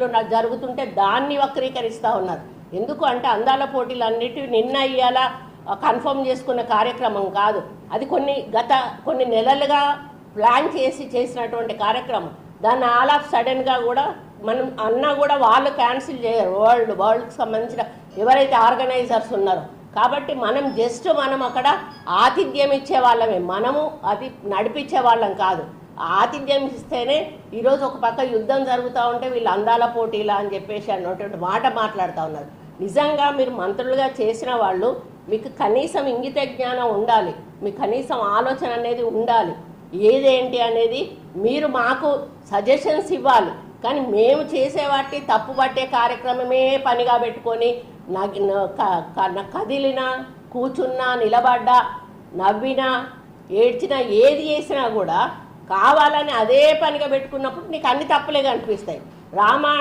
పోటీలు జరుగుతుంటే దాన్ని వక్రీకరిస్తూ ఉన్నారు. ఎందుకు అంటే అందాల పోటీలు అన్నిటి నిన్న ఇవాళ కన్ఫర్మ్ చేసుకున్న కార్యక్రమం కాదు. అది కొన్ని గత కొన్ని నెలలుగా ప్లాన్ చేసి చేసినటువంటి కార్యక్రమం. దాన్ని ఆల్ ఆఫ్ సడన్గా కూడా మనం అన్నా కూడా వాళ్ళు క్యాన్సిల్ చేయరు. వరల్డ్ వరల్డ్కి సంబంధించిన ఎవరైతే ఆర్గనైజర్స్ ఉన్నారో. కాబట్టి మనం జస్ట్ మనం అక్కడ ఆతిథ్యం ఇచ్చే వాళ్ళమే. మనము అది నడిపించే వాళ్ళం కాదు. ఆతిథ్యం ఇస్తేనే ఈరోజు ఒక పక్క యుద్ధం జరుగుతూ ఉంటే వీళ్ళు అందాల పోటీలా అని చెప్పేసి అన్నటువంటి మాట మాట్లాడుతూ ఉన్నారు. నిజంగా మీరు మంత్రులుగా చేసిన వాళ్ళు మీకు కనీసం ఇంగిత జ్ఞానం ఉండాలి. మీకు కనీసం ఆలోచన అనేది ఉండాలి. ఏదేంటి అనేది మీరు మాకు సజెషన్స్ ఇవ్వాలి. కానీ మేము చేసే వాటి తప్పు పట్టే కార్యక్రమమే పనిగా పెట్టుకొని కదిలినా కూర్చున్నా నిలబడ్డా నవ్వినా ఏడ్చినా ఏది చేసినా కూడా కావాలని అదే పనిగా పెట్టుకున్నప్పుడు నీకు అన్ని తప్పులే కనిపిస్తాయి. రామాయణ